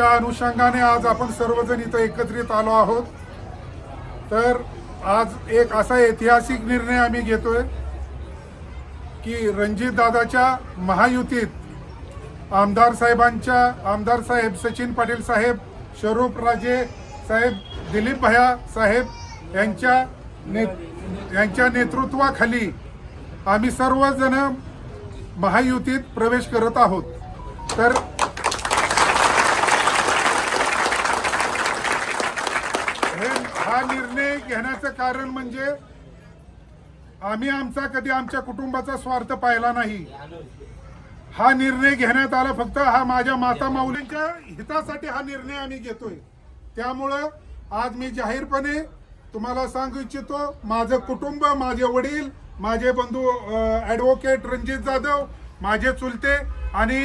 त्या अनुषंगाने आज आपण सर्वजण इथं एकत्रित आलो आहोत. तर आज एक असा ऐतिहासिक निर्णय आम्ही घेतोय की रणजित दादाच्या महायुतीत आमदार साहेबांच्या आमदार साहेब सचिन पाटील साहेब शरूप राजे साहेब दिलीप भया साहेब यांच्या ने यांच्या नेतृत्वाखाली आम्ही सर्वजण महायुतीत प्रवेश करत आहोत. तर हे हा निर्णय घेण्याचं कारण म्हणजे आम्ही आमचा कधी आमच्या कुटुंबाचा स्वार्थ पाहिला नाही. हा निर्णय घेण्यात आला फक्त हा माझ्या माता माऊलींच्या हितासाठी हा निर्णय आम्ही घेतोय. त्यामुळं आज मी जाहीरपणे तुम्हाला सांगू इच्छितो माझं कुटुंब माझे वडील माझे बंधू ॲडव्होकेट रणजित जाधव माझे चुलते आणि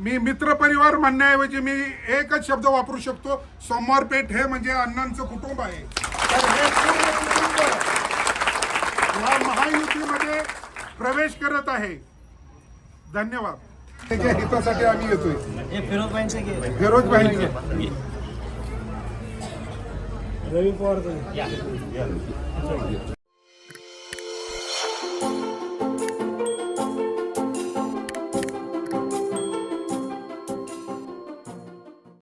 मी मित्र परिवार म्हणण्याऐवजी मी एकच शब्द वापरू शकतो. सोमवार पेठ हे म्हणजे अण्णांचं कुटुंब आहे. तर हे पूर्ण कुटुंब या महायुतीमध्ये प्रवेश करत आहे. धन्यवाद. त्याच्या हितासाठी आम्ही येतोय. हे फिरोज भाई रवी पवार